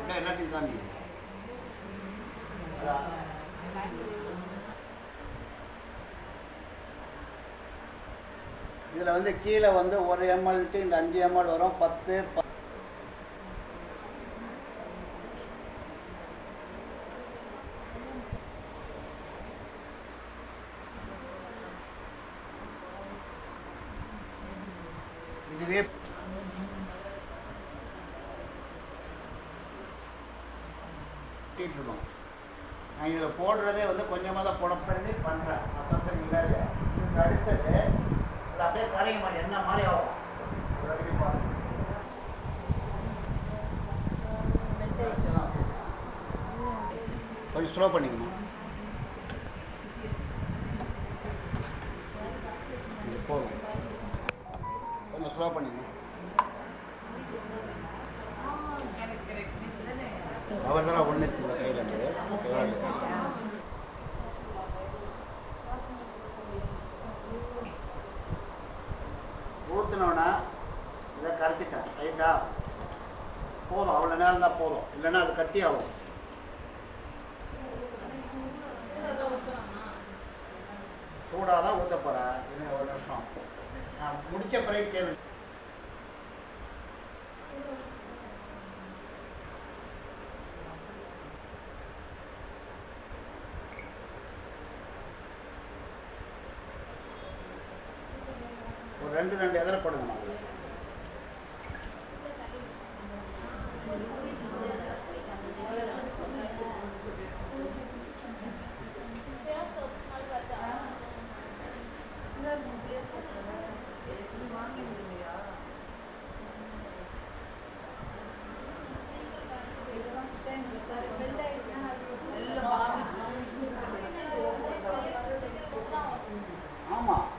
இல்லை எல்லாத்தையும் காமி இதில் வந்து கீழே வந்து ஒரு எம்எல்ட்டு இந்த அஞ்சு எம்எல் வரும். பத்து இதுவே கட்டிகிட்ருக்கோம் நான் இதில் போடுறதே வந்து கொஞ்சமாக தான் போட பண்ணி பண்ணுறேன் மற்ற இல்லை இதுக்கு அடுத்தது அது அப்படியே கரைய மாதிரி என்ன மாதிரி ஆகும். கொஞ்சம் ஸ்லோ பண்ணிக்கணும் இது போதும். கொஞ்சம் ஸ்லோ பண்ணிக்கணும் அவெல்லாம் ஒன்று இந்த கையில் இருந்து. ஊற்றினோன்னா இதை கரைச்சிட்டேன். ரைட்டா? போதும். அவ்வளோ நேரம் தான் போதும். இல்லைன்னா அது கட்டி ஆகும் சூடாக தான் ஊற்ற போகிறேன் இன்னும் ஒரு நிமிஷம். நான் முடிச்ச பிறகு கேள்வி ரெண்டு ரெண்டு எதிர போடுங்க ஆமாம்